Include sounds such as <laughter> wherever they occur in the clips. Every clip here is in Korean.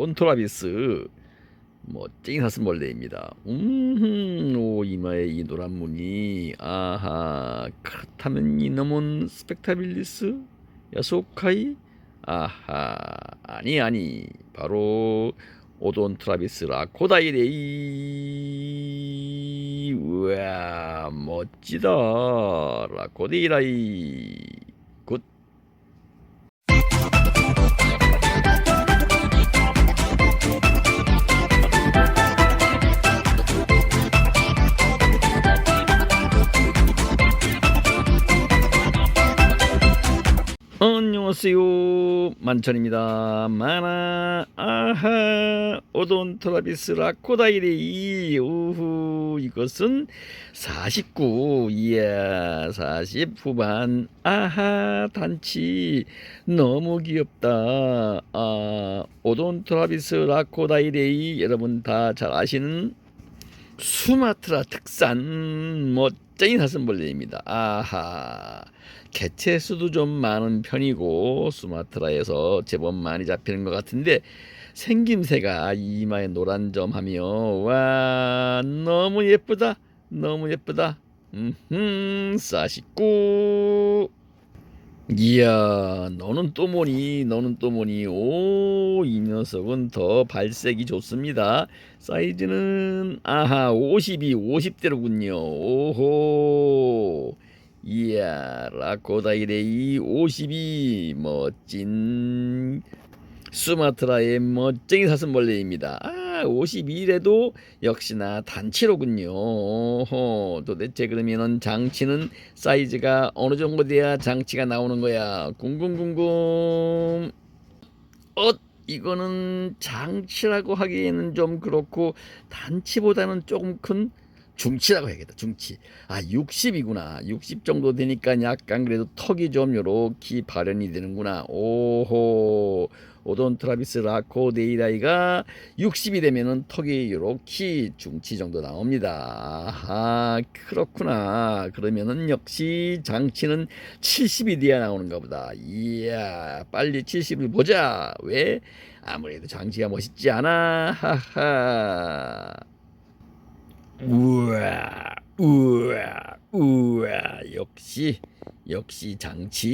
오돈토라비스 멋쟁이 사슴벌레입니다. 음, 오 이마에 이 노란 무늬. 아하, 그렇다면 이놈은 스펙타빌리스, 야소카이. 아하, 아니 아니, 바로 오돈트라비스 라코다이레이. 우와, 멋지다. 라코데이라이. 안녕하세요. 만천입니다. 마나 아하 오돈트라비스 라코다이레이 우후 이것은 49 이야 40 후반 아하 단치 너무 귀엽다. 아 오돈트라비스 라코다이레이 여러분 다 잘 아시는 수마트라 특산 멋쟁이 사슴벌레입니다. 아하. 개체 수도 좀 많은 편이고 수마트라에서 제법 많이 잡히는 것 같은데 생김새가 이마에 노란 점 하며 와 너무 예쁘다 너무 예쁘다 음흠 싸식구 이야 너는 또 뭐니? 너는 또 뭐니? 오 이 녀석은 더 발색이 좋습니다. 사이즈는 아하 52 50대로군요. 오호. 이야 라코다이레이 52 멋진 수마트라의 멋쟁이 사슴벌레입니다. 아 52래도 역시나 단치로군요. 오호 도대체 그러면은 장치는 사이즈가 어느 정도 돼야 장치가 나오는 거야? 궁금궁금. 어 이거는 장치라고 하기에는 좀 그렇고 단치보다는 조금 큰 중치라고 해야겠다. 중치. 아 60이구나. 60 정도 되니까 약간 그래도 턱이 좀 요렇게 발현이 되는구나. 오호. 오돈 트라비스 라코 데이라이가 60이 되면은 턱이 요렇게 중치 정도 나옵니다. 아 그렇구나. 그러면은 역시 장치는 70이 돼야 나오는가 보다. 이야 빨리 70을 보자. 왜? 아무래도 장치가 멋있지 않아. 하하 우와 우와 우와. 역시 역시 장치.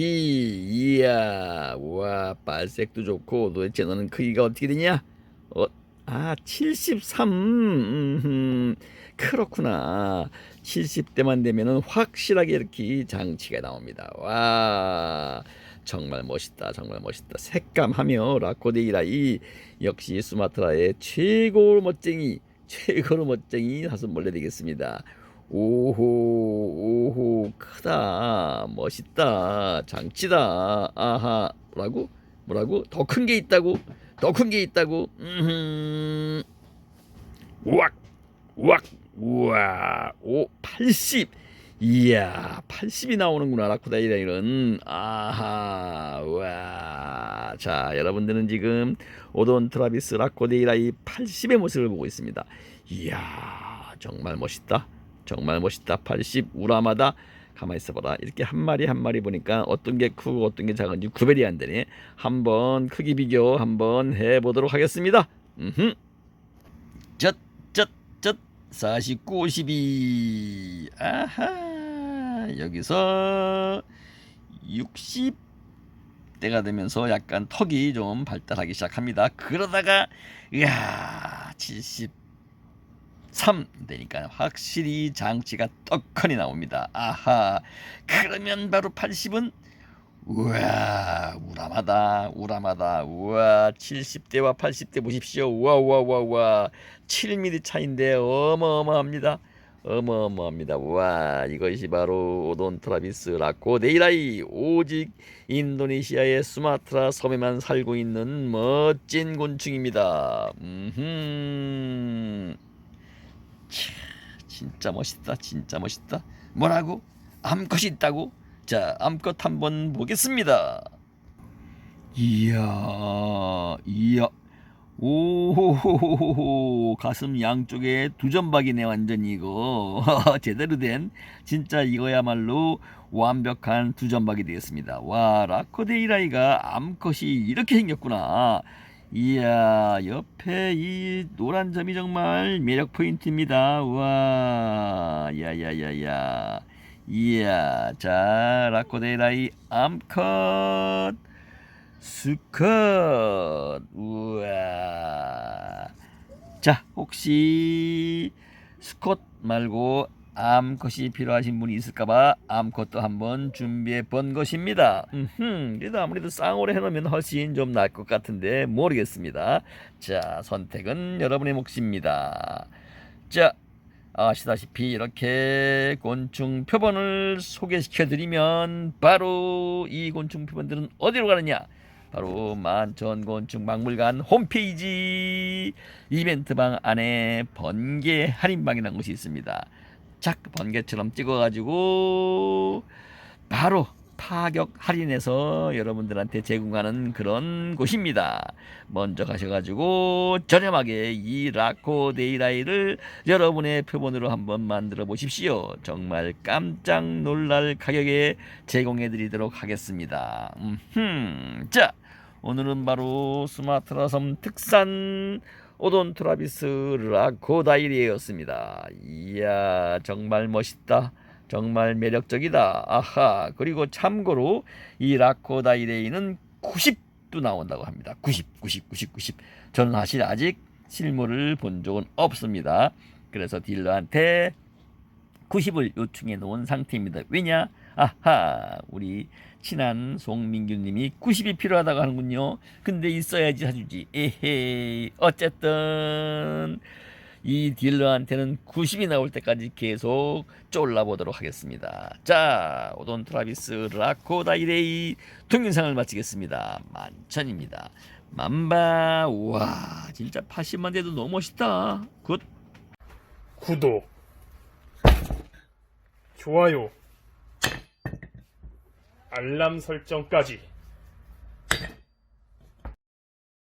이야 우와 발색도 좋고 도대체 너는 크기가 어떻게 되냐? 어 아 73 음, 그렇구나. 70대만 되면은 확실하게 이렇게 장치가 나옵니다. 와 정말 멋있다 정말 멋있다. 색감하며 라코데이라 이 역시 수마트라의 최고 멋쟁이 최고로 멋쟁이 사슴벌레 되겠습니다. 오호 오호 크다 멋있다 장치다 아하 뭐라고? 뭐라고? 더 큰 게 있다고? 더 큰 게 있다고? 음 우악 우악 우와 오 80 이야 80이 나오는구나 라쿠다이라이는 아하 와. 자 여러분들은 지금 오돈 트라비스 라코데이라이 80의 모습을 보고 있습니다. 이야 정말 멋있다. 정말 멋있다. 80 우라마다 가만히 있어봐라. 이렇게 한 마리 한 마리 보니까 어떤 게 크고 어떤 게 작은지 구별이 안 되네. 한번 크기 비교 한번 해보도록 하겠습니다. 음흠. 젖젖젖. 49 52 아하 여기서 60대가 되면서 약간 턱이 좀 발달하기 시작합니다. 그러다가 이야 73 되니까 확실히 장치가 떡하니 나옵니다. 아하 그러면 바로 80은 우와 우람하다 우람하다 우와 70대와 80대 보십시오 우와 우와 우와 우와 7mm 차인데 어마어마합니다. 어마어마합니다. 와 이것이 바로 오돈 트라비스 라코 데이라이 오직 인도네시아의 수마트라 섬에만 살고 있는 멋진 곤충입니다. 음, 진짜 멋있다. 진짜 멋있다. 뭐라고? 암컷이 있다고? 자 암컷 한번 보겠습니다. 이야 이야 오호호호호 가슴 양쪽에 두 점박이네 완전히 이거. <laughs> 제대로 된 진짜 이거야말로 완벽한 두 점박이 되겠습니다. 와 라코데이라이가 암컷이 이렇게 생겼구나. 이야 옆에 이 노란 점이 정말 매력 포인트입니다. 와 야야야야. 이야 자 라코데라이 암컷 수컷 우와 자 혹시 수컷 말고 암컷이 필요하신 분이 있을까봐 암컷도 한번 준비해 본 것입니다. 음, 그래도 아무래도 쌍으로 해놓으면 훨씬 좀 나을 것 같은데 모르겠습니다. 자, 선택은 여러분의 몫입니다. 자, 아시다시피 이렇게 곤충 표본을 소개시켜 드리면 바로 이 곤충 표본들은 어디로 가느냐? 바로 만천곤충 박물관 홈페이지 이벤트방 안에 번개 할인방이라는 곳이 있습니다. 작 번개처럼 찍어가지고 바로 파격 할인해서 여러분들한테 제공하는 그런 곳입니다. 먼저 가셔가지고 저렴하게 이 라코 데이라이를 여러분의 표본으로 한번 만들어 보십시오. 정말 깜짝 놀랄 가격에 제공해 드리도록 하겠습니다. 음흠. 자, 오늘은 바로 스마트라섬 특산 오돈트라비스 라코다이리였습니다. 이야, 정말 멋있다. 정말 매력적이다. 아하. 그리고 참고로 이 라코다이레이는 90도 나온다고 합니다. 90, 90, 90, 90. 저는 사실 아직 실물을 본 적은 없습니다. 그래서 딜러한테 90을 요청해 놓은 상태입니다. 왜냐? 아하, 우리 친한 송민규님이 90이 필요하다고 하는군요. 근데 있어야지 사주지. 에헤이. 어쨌든 이 딜러한테는 90이 나올 때까지 계속 쫄라보도록 하겠습니다. 자, 오돈 트라비스 라코다이레이 동영상을 마치겠습니다. 만천입니다. 만바, 와, 진짜 80만 대도 너무 멋있다. 굿. 구독, 좋아요, 알람 설정까지